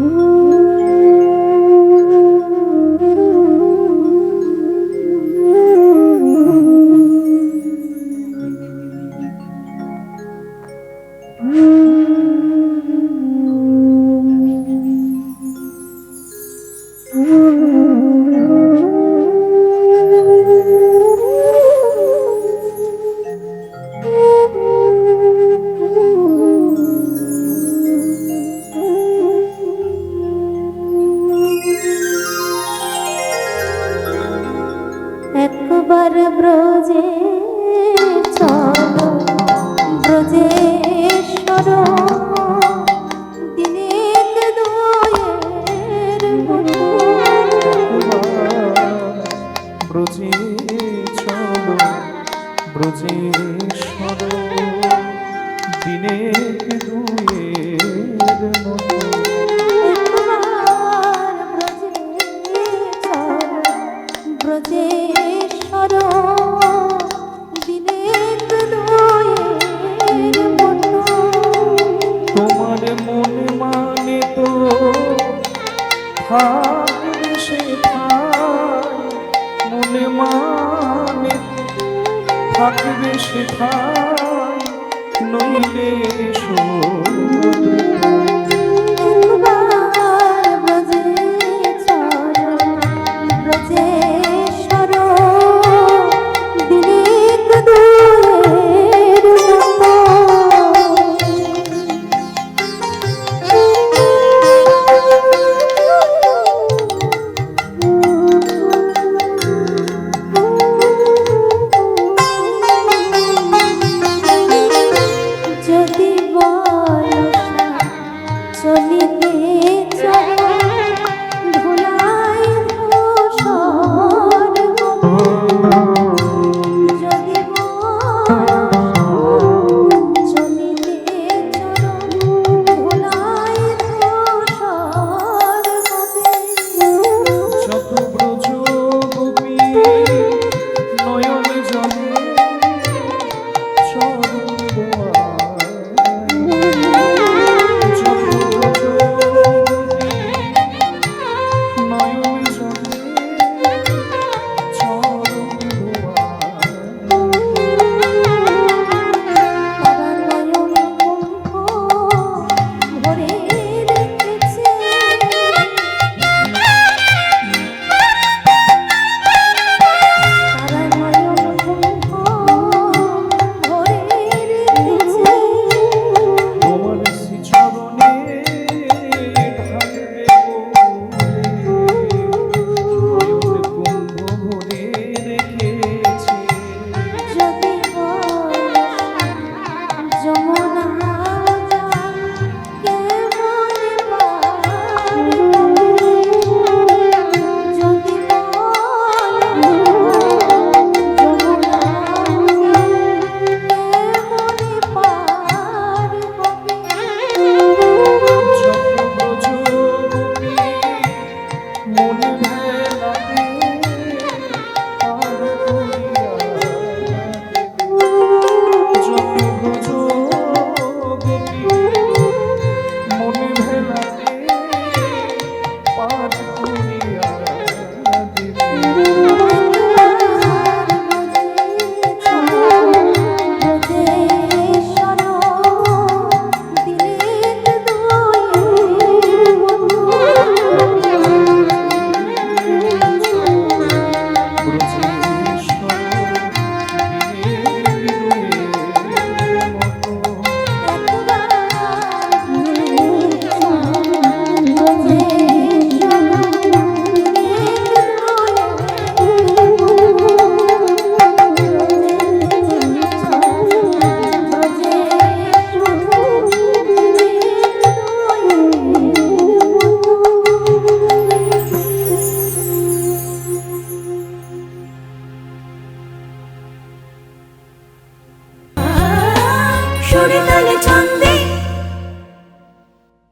Ooh. একবার ব্রজে চলো ব্রজেশ্বর দিনেক দুয়ের ব্রজে মনে মানে থাকবে সে ঠাই নইলে শোয় মনে